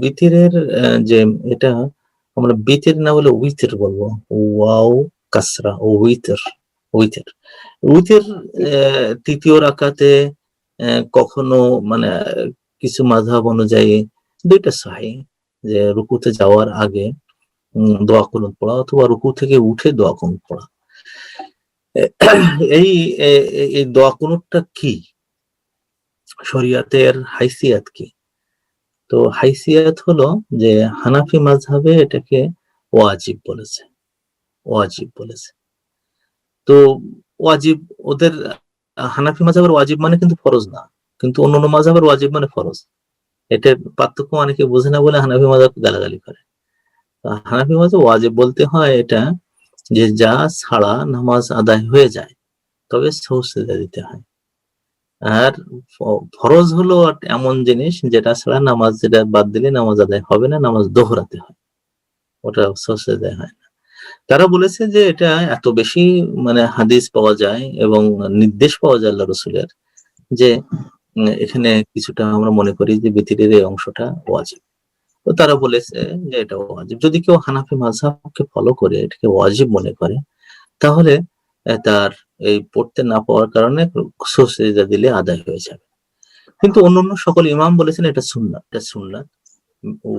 উইথিরের যে এটা আমরা বিতের না বলে উইথের বলব। ওয়াও কাসরা, ও উইথের উইথের উইথের তৃতীয় রাকাতে কখনো মানে কিছু মাঝাব অনুযায়ী দুইটা সাহি, যে রুকুতে যাওয়ার আগে দোয়া কুনুত পড়া অথবা রুকু থেকে উঠে দোয়া কুনুত পড়া। এই এই দোয়া কুনুতটা কি? শরিয়াতের হাইসিয়াত কি? তো হাইসিয়াত হলো যে হানাফি মাঝহাবে এটাকে ওয়াজিব বলেছে ওয়াজিব বলেছে। তো ওয়াজিব, ওদের হানাফি মাঝহাবের ওয়াজিব মানে কিন্তু ফরজ না, কিন্তু অন্য অন্য মাঝহাবের ওয়াজিব মানে ফরজ। এটার পার্থক্য অনেকে বোঝে না বলে হানাফি মাঝহাব গালাগালি করে। হানাফি মাঝহাব ওয়াজিব বলতে হয় এটা যে যা ছাড়া নামাজ আদায় হয়ে যায়, তবে সৌসেদা দিতে হয়। আর ফরজ হলো এমন জিনিস যেটা ছাড়া নামাজ যেটা বাদ দিলে নামাজ আদায় হবে না, নামাজ দোহরাতে হয়। ওটা সৌসেদায় হয় না। তারা বলেছে যে এটা এত বেশি মানে হাদিস পাওয়া যায় এবং নির্দেশ পাওয়া যায় আল্লাহ রসুলের যে এখানে কিছুটা আমরা মনে করি যে বিতিরের এই অংশটা ওয়াজিব। তো তারা বলেছে যে এটা ওয়াজিব। যদি কেউ হানাফি মাঝহাবকে ফলো করে, এটাকে ওয়াজিব মনে করে, তাহলে তার এই পড়তে না পাওয়ার কারণে সোসেজা দিলে আদায় হয়ে যাবে। কিন্তু অন্যান্য সকল ইমাম বলেছেন এটা সুন্নাত এটা সুন্নাত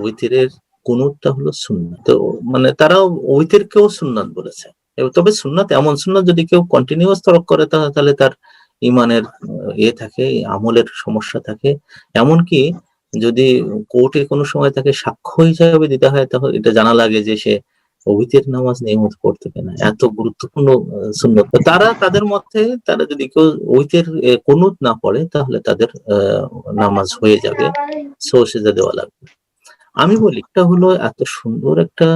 উইথিরের কুনুতটা হলো সুন্নাত তো মানে তারা উইথের কেউ সুন্নাত বলেছে তবে সুন্নাত এমন সুন্নাত যদি কেউ কন্টিনিউয়াস তরক করে তাহলে তার ইমানের ইয়ে থাকে, আমলের সমস্যা থাকে। এমনকি যদি কোর্টে কোনো সময় তাকে সাক্ষ্য হিসাবে দিতে হয়, তাহলে এটা জানা লাগে যে সে অভিতের নামাজ নিয়মিত পড়তে পারে না। এত গুরুত্বপূর্ণ সুন্নত। তারা তাদের মধ্যে, তারা যদি কেউ ওইতের কোনুত না পড়ে, তাহলে তাদের নামাজ হয়ে যাবে। সোসেজা দেওয়া লাগবে। আমি বলি এটা হলো এত সুন্দর একটা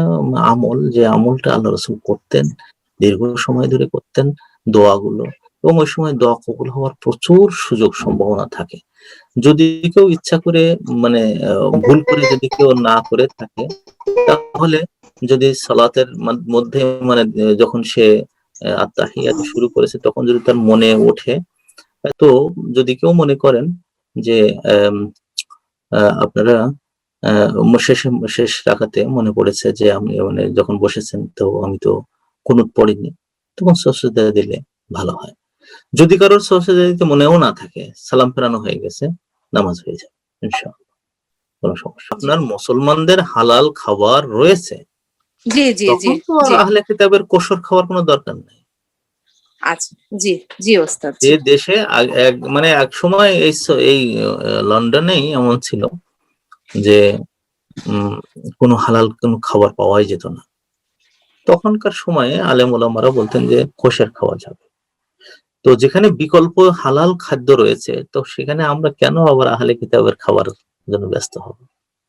আমল, যে আমলটা আল্লাহ রসুল করতেন, দীর্ঘ সময় ধরে করতেন, দোয়াগুলো, এবং ওই সময় দোয়া কবুল হওয়ার প্রচুর সুযোগ সম্ভাবনা থাকে। যদি কেউ ইচ্ছা করে মানে ভুল করে যদি কেউ না করে থাকে, তাহলে যদি সালাতের মধ্যে মানে যখন সে আত্মাহিয়াত শুরু করেছে, তখন যদি তার মনে ওঠে, তো যদি কেউ মনে করেন যে আপনারা শেষ শেষ রাখাতে মনে পড়েছে যে আমি মানে যখন বসেছেন, তো আমি তো কুনুত পড়িনি, তখন সসদা দিলে ভালো হয়। যদি কারোর সসদা দিতে মনেও না থাকে, সালাম ফেরানো হয়ে গেছে, নামাজ হয়ে যাবে, ইনশাআল্লাহ, কোনো সমস্যা আপনার মুসলমানদের হালাল খাবার রয়েছে জি জি জি আহলে কিতাবের কোশর খাওয়ার কোনো দরকার নেই। আচ্ছা জি জি ওস্তাদ যে দেশে মানে এক সময় এই এই লন্ডনেই এমন ছিল যে কোনো হালাল কোনো খাবার পাওয়াই যেত না। তখনকার সময়ে আলেম ওলামারা বলতেন যে কোষের খাওয়া যাবে। তো যেখানে বিকল্প হালাল খাদ্য রয়েছে তো সেখানে আমরা কেন আবার আহলে কিতাবের খাবার জন্য ব্যস্ত হব?